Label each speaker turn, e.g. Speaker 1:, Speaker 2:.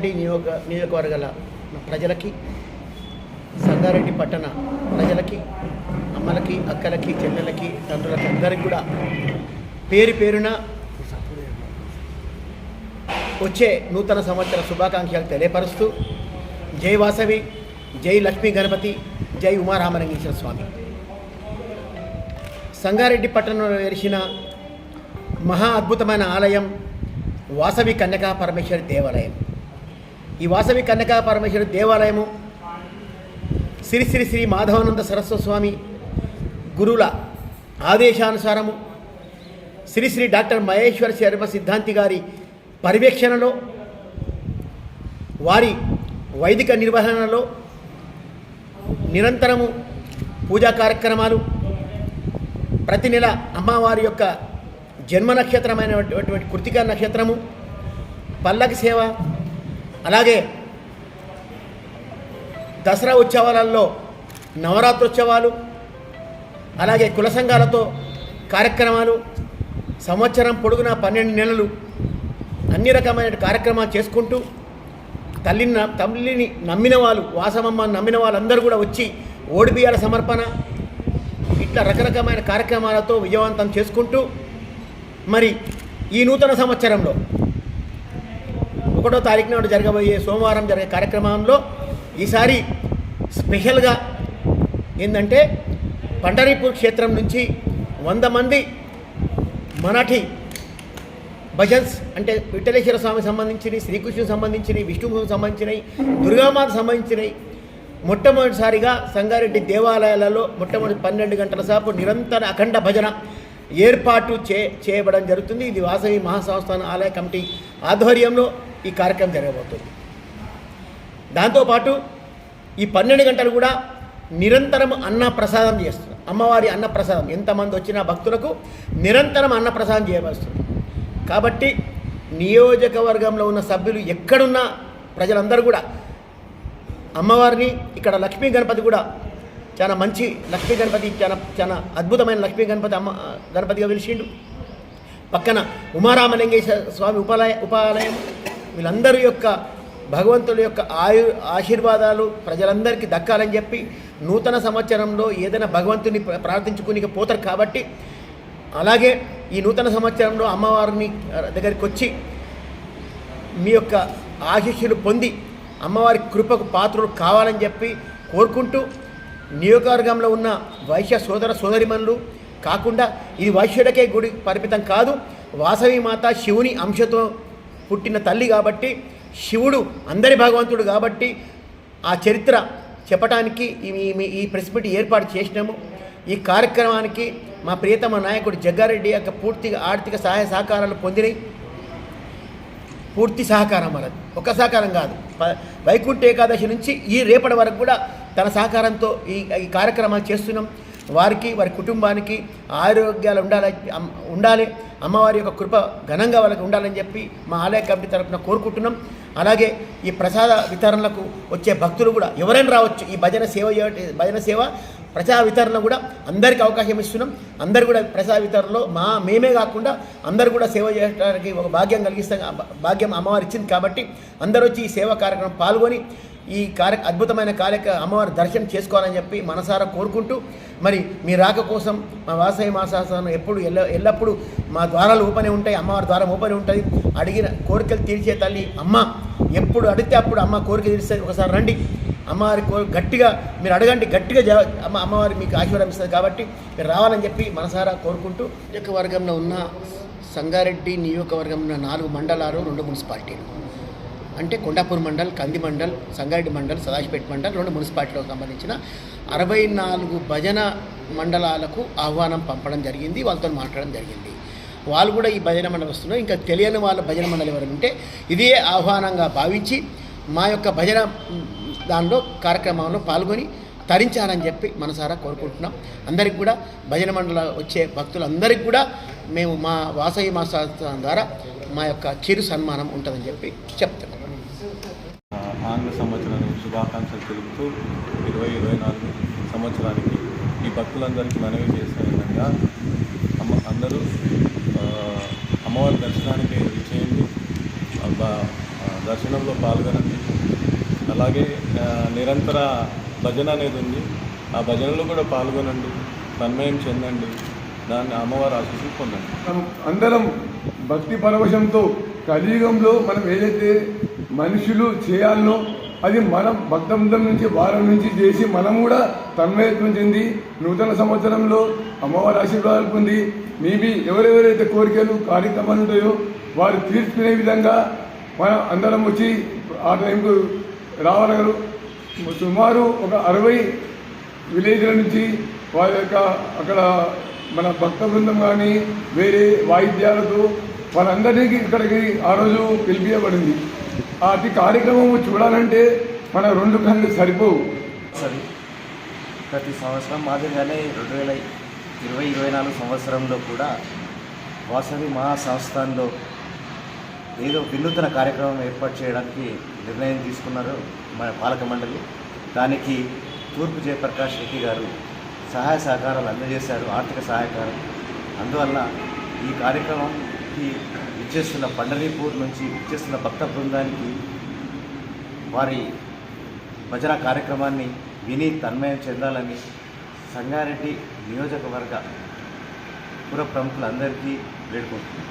Speaker 1: సంగారెడ్డి నియోగ నియోజకవర్గాల ప్రజలకి సంగారెడ్డి పట్టణ ప్రజలకి అమ్మలకి అక్కలకి చెల్లెలకి తండ్రులకి అందరికి కూడా పేరు పేరున వచ్చే నూతన సంవత్సర శుభాకాంక్షలు తెలియపరుస్తూ జై వాసవి జై లక్ష్మీ గణపతి జై ఉమారామలింగేశ్వర స్వామి. సంగారెడ్డి పట్టణంలో వెలిసిన మహా అద్భుతమైన ఆలయం వాసవి కన్యకా పరమేశ్వరి దేవాలయం. ఈ వాసవి కన్యకా పరమేశ్వరి దేవాలయము శ్రీ శ్రీ శ్రీ మాధవానంద సరస్వ స్వామి గురువుల ఆదేశానుసారము శ్రీ శ్రీ డాక్టర్ మహేశ్వర శర్మ సిద్ధాంతి గారి పర్యవేక్షణలో వారి వైదిక నిర్వహణలో నిరంతరము పూజా కార్యక్రమాలు ప్రతి నెల అమ్మవారి యొక్క జన్మ నక్షత్రమైనటువంటి కృతికా నక్షత్రము పల్లకి సేవ అలాగే దసరా ఉత్సవాలలో నవరాత్రోత్సవాలు అలాగే కుల సంఘాలతో కార్యక్రమాలు సంవత్సరం పొడుగున పన్నెండు నెలలు అన్ని రకమైన కార్యక్రమాలు చేసుకుంటూ తల్లిని తల్లిని నమ్మిన వాళ్ళు వాసమమ్మ నమ్మిన వాళ్ళందరూ కూడా వచ్చి ఓడిబియ్యాల సమర్పణ ఇట్లా రకరకమైన కార్యక్రమాలతో విజయవంతం చేసుకుంటూ మరి ఈ నూతన సంవత్సరంలో ఒకటో తారీఖు నాడు జరగబోయే సోమవారం జరిగే కార్యక్రమంలో ఈసారి స్పెషల్గా ఏంటంటే పండరీపూర్ క్షేత్రం నుంచి వంద మంది మరాఠీ భజన్స్ అంటే విఠలేశ్వర స్వామికి సంబంధించినవి శ్రీకృష్ణుకి సంబంధించినవి విష్ణువుకి సంబంధించినవి దుర్గామాతకు సంబంధించినవి మొట్టమొదటిసారిగా సంగారెడ్డి దేవాలయాలలో మొట్టమొదటి పన్నెండు గంటల సేపు నిరంతర అఖండ భజన ఏర్పాటు చే చేయబడం జరుగుతుంది. ఇది వాసవి మహాసంస్థాన ఆలయ కమిటీ ఆధ్వర్యంలో ఈ కార్యక్రమం జరగబోతుంది. దాంతోపాటు ఈ పన్నెండు గంటలు కూడా నిరంతరం అన్న ప్రసాదం చేస్తుంది అమ్మవారి అన్న ప్రసాదం. ఎంతమంది వచ్చిన భక్తులకు నిరంతరం అన్న ప్రసాదం కాబట్టి నియోజకవర్గంలో ఉన్న సభ్యులు ఎక్కడున్నా ప్రజలందరూ కూడా అమ్మవారిని ఇక్కడ లక్ష్మీ గణపతి కూడా చాలా మంచి లక్ష్మీ గణపతి చాలా చాలా అద్భుతమైన లక్ష్మీ గణపతి అమ్మ గణపతిగా పిలిచిండు. పక్కన ఉమారామలింగేశ్వర స్వామి ఉపాలయ ఉపాలయం వీళ్ళందరి యొక్క భగవంతుడి యొక్క ఆయు ఆశీర్వాదాలు ప్రజలందరికీ దక్కాలని చెప్పి నూతన సంవత్సరంలో ఏదైనా భగవంతుని ప్ర- ప్రార్థించుకుని పోతారు కాబట్టి అలాగే ఈ నూతన సంవత్సరంలో అమ్మవారిని దగ్గరికి వచ్చి మీ యొక్క ఆశీస్సులు పొంది అమ్మవారి కృపకు పాత్రలు కావాలని చెప్పి కోరుకుంటూ నియోజకవర్గంలో ఉన్న వైశ్య సోదర సోదరిమణులు కాకుండా ఇది వైశ్యుడికే గుడి పరిమితం కాదు వాసవి మాత శివుని అంశతో పుట్టిన తల్లి కాబట్టి శివుడు అందరి భగవంతుడు కాబట్టి ఆ చరిత్ర చెప్పడానికి ఈ ఈ- ప్రెస్ మీట్ ఏర్పాటు చేసినాము. ఈ కార్యక్రమానికి మా ప్రియతమ నాయకుడు జగ్గారెడ్డి యొక్క పూర్తిగా ఆర్థిక సహాయ సహకారాలు పొందినాయి పూర్తి సహకారం మనది ఒక సహకారం కాదు. వైకుంఠ ఏకాదశి నుంచి ఈ రేపటి వరకు కూడా తన సహకారంతో ఈ ఈ కార్యక్రమాలు చేస్తున్నాం. వారికి వారి కుటుంబానికి ఆరోగ్యాలు ఉండాలి ఉండాలి. అమ్మవారి యొక్క కృప ఘనంగా వాళ్ళకి ఉండాలని చెప్పి మా ఆలయ కమిటీ తరఫున కోరుకుంటున్నాం. అలాగే ఈ ప్రసాద వితరణలకు వచ్చే భక్తులు కూడా ఎవరైనా రావచ్చు ఈ భజన సేవ భజన సేవ ప్రసాద వితరణ కూడా అందరికీ అవకాశం ఇస్తున్నాం. అందరు కూడా ప్రసాద వితరణలో మా మేమే కాకుండా అందరు కూడా సేవ చేయడానికి ఒక భాగ్యం కలిగిస్తాం. భాగ్యం అమ్మవారు ఇచ్చింది కాబట్టి అందరూ వచ్చి ఈ సేవా కార్యక్రమం పాల్గొని ఈ కార్య అద్భుతమైన కార్యక అమ్మవారి దర్శనం చేసుకోవాలని చెప్పి మనసారా కోరుకుంటూ మరి మీ రాక కోసం మా వాసవి మాసాసనం ఎప్పుడు ఎల్ల ఎల్లప్పుడూ మా ద్వారాలు ఊపనే ఉంటాయి అమ్మవారి ద్వారం ఓపెన్ ఉంటుంది. అడిగిన కోరికలు తీర్చే తల్లి అమ్మ ఎప్పుడు అడిగితే అప్పుడు అమ్మ కోరిక తీరుస్తుంది. ఒకసారి రండి. అమ్మవారి కో గట్టిగా మీరు అడగండి గట్టిగా జవ అమ్మ అమ్మవారి మీకు ఆశీర్వాదం ఇస్తుంది కాబట్టి మీరు రావాలని చెప్పి మనసారా కోరుకుంటూ నియోజకవర్గంలో ఉన్న సంగారెడ్డి నియోజకవర్గంలో నాలుగు మండలాలు రెండు మున్సిపాలిటీలు. అంటే కొండాపూర్ మండల్ కంది మండల్ సంగారెడ్డి మండల్ సదాశిపేట మండల్ రెండు మున్సిపాలిటీలకు సంబంధించిన అరవై నాలుగు భజన మండలాలకు ఆహ్వానం పంపడం జరిగింది వాళ్ళతో మాట్లాడడం జరిగింది. వాళ్ళు కూడా ఈ భజన మండలి వస్తున్నారు. ఇంకా తెలియని వాళ్ళ భజన మండలి ఎవరు ఉంటే ఇదే ఆహ్వానంగా భావించి మా యొక్క భజన దానిలో కార్యక్రమంలో పాల్గొని తరించాలని చెప్పి మనసారా కోరుకుంటున్నాం. అందరికి కూడా భజన మండల వచ్చే భక్తులందరికీ కూడా మేము మా వాసవి మా ద్వారా మా యొక్క చిరు సన్మానం ఉంటుందని చెప్పి చెప్తున్నాం.
Speaker 2: శుభాకాంక్షలు తెలుపుతూ ఇరవై ఇరవై నాలుగు సంవత్సరానికి ఈ భక్తులందరికీ మనవి చేసే విధంగా అమ్మ అందరూ అమ్మవారి దర్శనానికి చేయండి దర్శనంలో పాల్గొనండి. అలాగే నిరంతర భజన అనేది ఉంది. ఆ భజనలో కూడా పాల్గొనండి. తన్మయం చెందండి. దాన్ని అమ్మవారి ఆశీస్సులు పొందండి.
Speaker 3: మనం అందరం భక్తి పరవశంతో కలియుగంలో మనం ఏదైతే మనుషులు చేయాలనో అది మనం భక్త నుంచి వారం నుంచి చేసి మనం కూడా తన్మయత్వం చెంది నూతన సంవత్సరంలో అమ్మవారి ఆశీర్వాదాలు పొంది మేబీ ఎవరెవరైతే కోరికలు కార్యక్రమాలు ఉంటాయో వారు తీర్చుకునే విధంగా మనం అందరం వచ్చి ఆ టైంకు రావాలన్నారు సుమారు ఒక అరవై విలేజ్ల నుంచి వారి యొక్క అక్కడ మన భక్త బృందం కానీ వేరే వాయిద్యాలతో వాళ్ళందరికీ ఇక్కడికి ఆ రోజు పిలిపించబడింది అతి కార్యక్రమం చూడాలంటే మన రెండు కళ్ళు సరిపోవు.
Speaker 4: సరి. ప్రతి సంవత్సరం మాదిరిగానే రెండు వేల ఇరవై ఇరవై నాలుగు సంవత్సరంలో కూడా వాసవి మహాసంస్థానంలో ఏదో వినూతన కార్యక్రమం ఏర్పాటు చేయడానికి నిర్ణయం తీసుకున్నారు మన పాలక మండలి. దానికి తూర్పు జయప్రకాష్ రెడ్డి గారు సహాయ సహకారాలు అందజేశారు ఆర్థిక సహాయకారం. అందువల్ల ఈ కార్యక్రమంకి ఇచ్చేస్తున్న పండరీపూర్ నుంచి ఇచ్చేస్తున్న భక్త బృందానికి వారి భజన కార్యక్రమాన్ని విని తన్మయం చెందాలని సంగారెడ్డి నియోజకవర్గ పుర ప్రముఖులందరికీ వేడుకుంటున్నాను.